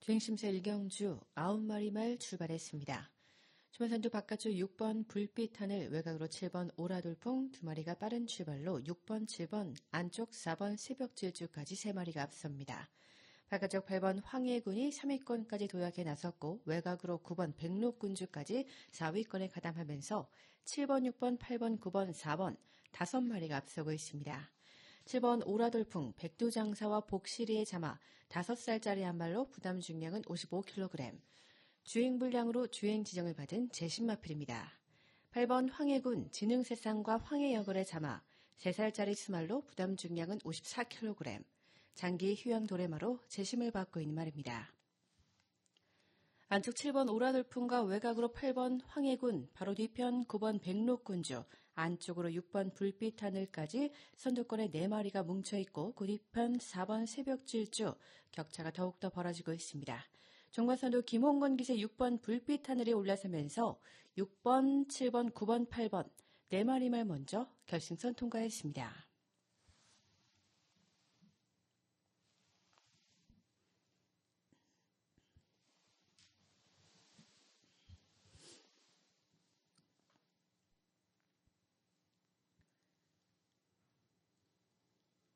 주행심사 1경주 9마리 말 출발했습니다. 주말선두 바깥쪽 6번 불빛 하늘 외곽으로 7번 오라돌풍 2마리가 빠른 출발로 6번 7번 안쪽 4번 새벽 질주까지 3마리가 앞섭니다. 바깥쪽 8번 황해군이 3위권까지 도약해 나섰고 외곽으로 9번 백록군주까지 4위권에 가담하면서 7번, 6번, 8번, 9번, 4번 5마리가 앞서고 있습니다. 7번 오라돌풍 백두장사와 복시리의 자마 5살짜리 한 말로 부담 중량은 55kg, 주행 불량으로 주행 지정을 받은 제신마필입니다. 8번 황해군 진흥세상과 황해여걸의 자마 3살짜리 수말로 부담 중량은 54kg, 장기 휴양 도레마로 재심을 받고 있는 말입니다. 안쪽 7번 오라돌풍과 외곽으로 8번 황해군, 바로 뒤편 9번 백록군주, 안쪽으로 6번 불빛 하늘까지 선두권에 4마리가 뭉쳐있고 그 뒤편 4번 새벽질주, 격차가 더욱더 벌어지고 있습니다. 종과선두 김홍건 기세 6번 불빛 하늘에 올라서면서 6번, 7번, 9번, 8번 4마리 말 먼저 결승선 통과했습니다.